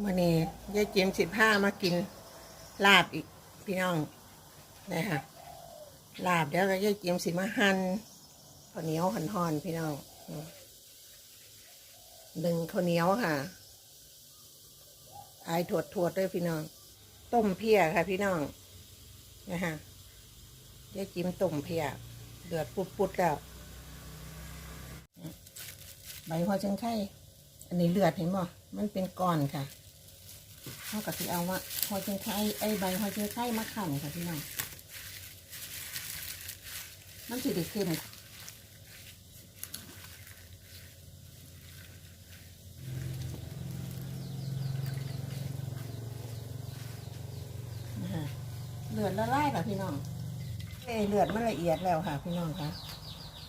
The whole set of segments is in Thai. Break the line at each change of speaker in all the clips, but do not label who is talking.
มื่อนี้ยายจิมสิบห้ามากิน ลาบอีกพี่น้องนะฮะลาบเดี๋ยวก็ยายจิมสิมาหั่นข้าวเหนียวหั่นห่อนๆพี่น้องอืมดึงข้าวเหนียวค่ะไอถวดถวดด้วยพี่น้อง ต้มเพียค่ะ พี่น้องนะฮะยายจิมต้มเพียเดือดปุดๆแล้วใบหัวชิงไข่อันนี้เลือดเห็นบ่มันเป็นก้อนค่ะ เท่ากับที่เอาว่าหอยเชงไข่ไอ้ใบหอยเชงไข่มาขั่นค่ะพี่น้องมันสิได้เข้มนะคะเลือดละลายค่ะพี่น้องเอ้ยเลือดมันละเอียดแล้วค่ะ พี่น้องค่ะ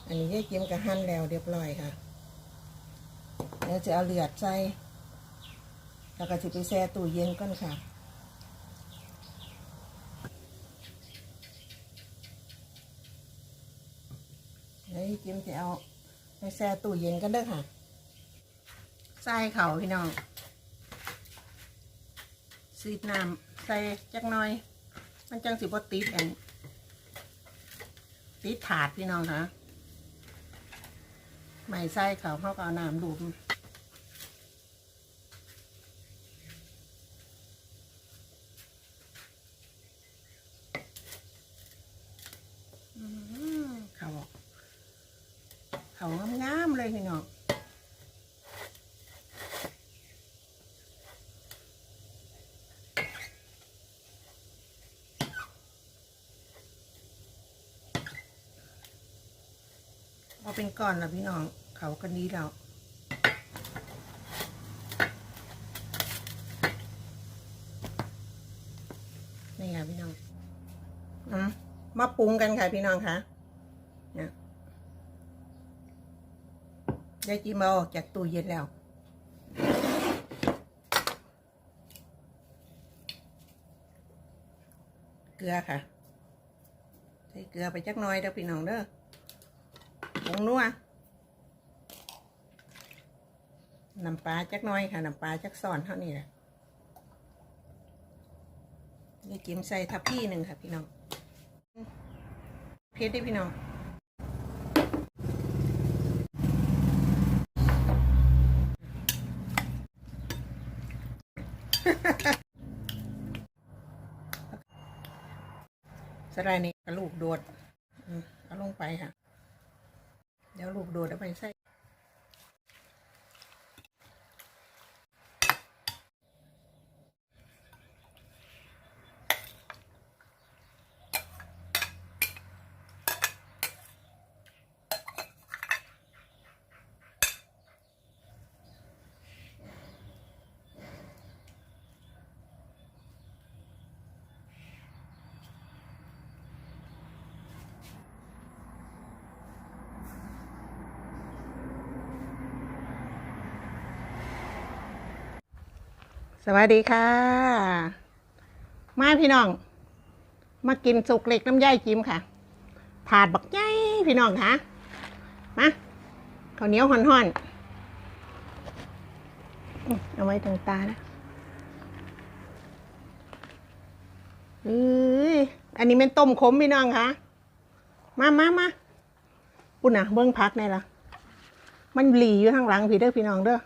อันนี้ได้เจียมกระหั่นแล้วเรียบร้อยค่ะ เดี๋ยวจะเอาเลือดใส่ แล้วก็จะไปแช่ตู้เย็นก่อนค่ะแล้วจิมจะเอาไปแช่ตู้เย็นกันเด้อค่ะใส่เขาพี่น้องซีดน้ำใส่จักหน่อย มันจังสิบติดอันติดถาดพี่น้องค่ะไม่ใส่เขาเขาก็เอาน้ำดูด อืมเขาเขางามๆเลยพี่น้อง เอาเป็นก้อนแล้วพี่น้อง เขากันนี้แล้วนี่ค่ะพี่น้องอมาปรุงกันค่ะพี่น้องคะยได้จิมอาออกจากตู้เย็นแล้วเกลือค่ะ ใส่เกลือไปจักน้อยเด้อพี่น้องเด้อ งนัวน้ำปลาจักน้อยค่ะน้ำปลาจักซอนเท่านี้แหละนี่จิ้มใส่ทับพี่หนึ่งค่ะ พี่น้องเพชรได้พี่น้องสไลด์นี้กระลูกโดดเอาลงไปค่ะ เดี๋ยวลูกโดดเอาไปใส่ สวัสดีค่ะ มาพี่น้อง มากินสุกเล็กน้ำย่ายจิ้มค่ะ ถาดบักใหญ่พี่น้องค่ะ มาข้าวเหนียวห่อนๆ เอาไว้ตรงตานะอ้ยอันนี้เป็นต้มขมพี่น้องค่ะ มามามาปุ่นอะเบิ้งพักในล่ะมันหลีอยู่ข้างหลังพี่เด้อพี่น้องเด้อ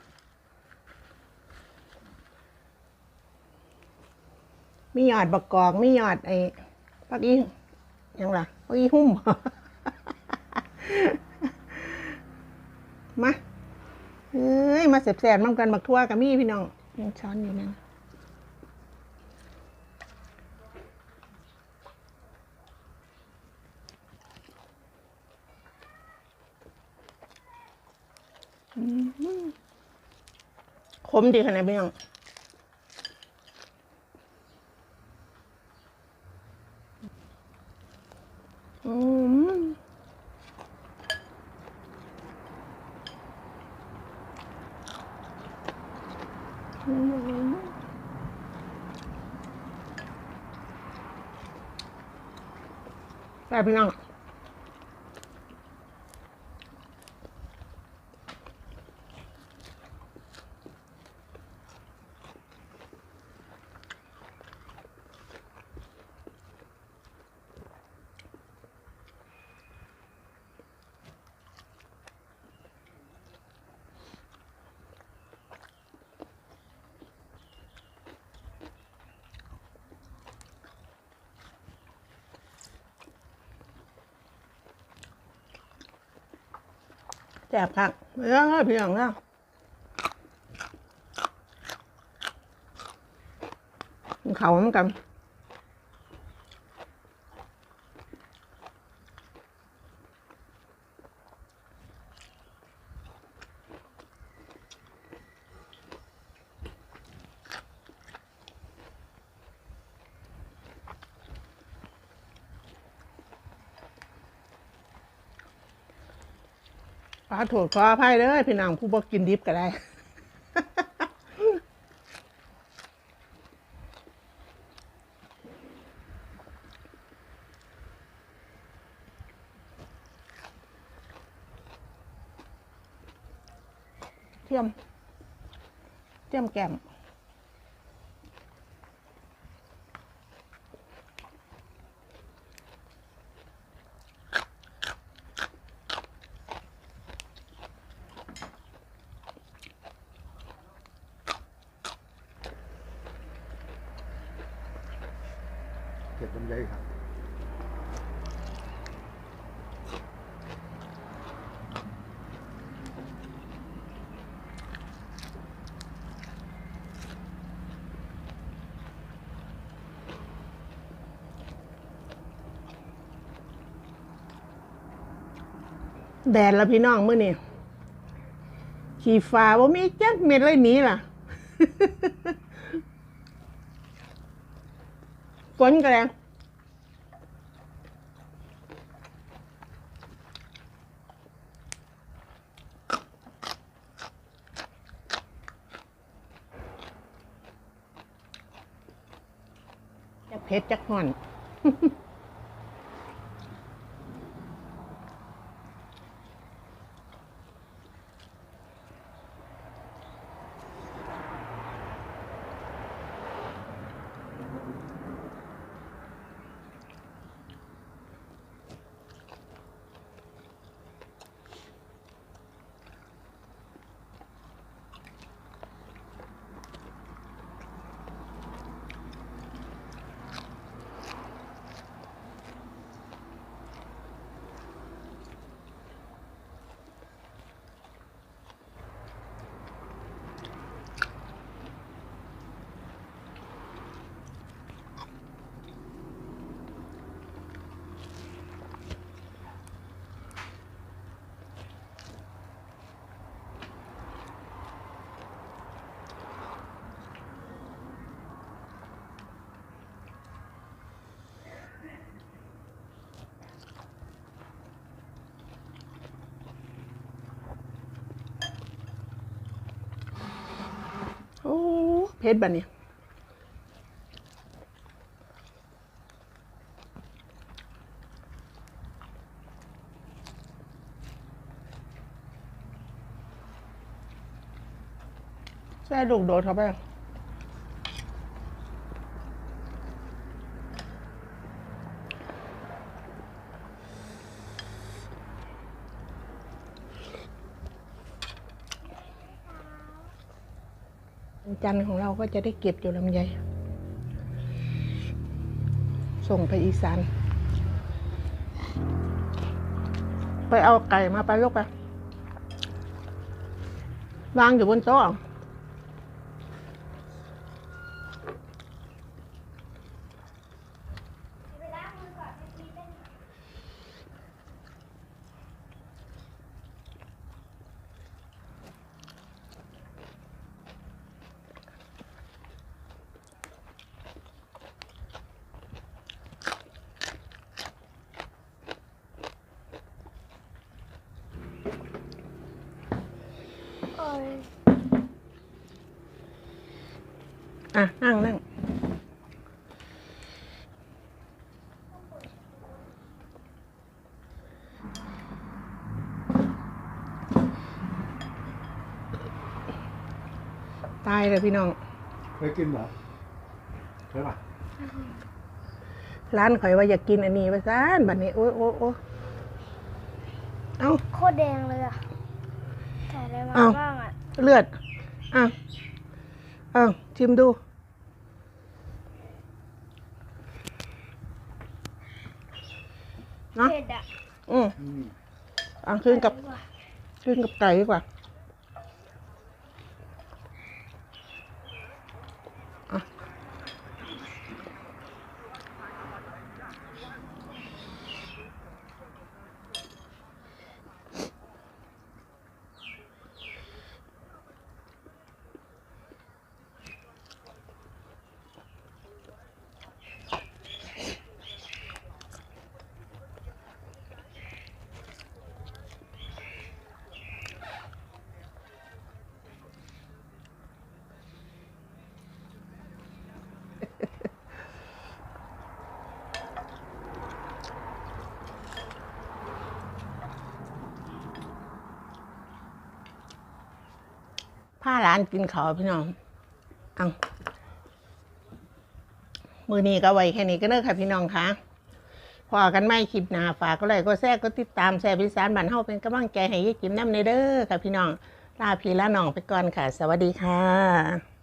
มีหยอดบักกอกมีหยอดไอ้ปักอียังล่ะปักอีหุ่มมาเอ้ยมาแสบมั่งกันบักทั่วกับมี่พี่น้องยังช้อนอยู่นั่นอืมขมดีขนาดพี่น้อง อืม อืมแต่พี่น้อง แสบคักเอ้ยพี่น้องเนะเขาเหมือนกัน ขอโทษขออภัยเด้อพี่น้องผู้บ่กินดิบก็ได้ เทียม เทียมแก้ม
เก็บลำไยครับ
แดดแล้วพี่น้องเมื้อนี้ขี่ฟ้าบ่ามีจักเม็ดเลยหนีล่ะ ฝนก็แล้วจักเผ็ดจักห่อน โอ้ เพชรแบบนี้ใส่ลูกโดดเข้าไป จันทร์ของเราก็จะได้เก็บอยู่ลำไย ส่งไปอีสาน ไปเอาไก่มาไปลูกไปวางอยู่บนโต๊ะ
อ้ย
อะ นั่งนั่งตายเลยพี่น้อง
เคยกินเหรอเคยป่ะ
ร้านข่อยว่าอยากกินอันนี้ไปซานบัดนี้ โอ้ยโอ้ยโอ้ยเอ้า
โคตรแดงเลยอะใส่อะไรมา
อ้าว
บ้างอะ
เลือดอะอ้าวชิมดูเนาะ
เผ็ดอะ
อืม
อืม
เอะขึ้นกับ
ดีว่า
กินกับไก่ดีกว่า ผ้าร้านกินเขาวพี่น้องเอามือนี้ก็ไว้แค่นี้ก็เลิกค่ะพี่น้องคะพอกันไม่คลิปหนาฝากก็เลยก็แทรกก็ติดตามแชร์พิสานบันเฮาเป็นกำลังใจให้ยายกิมน้ำในเด้อค่ะพี่น้องลาพี่ลาน้องไปก่อนค่ะ สวัสดีค่ะ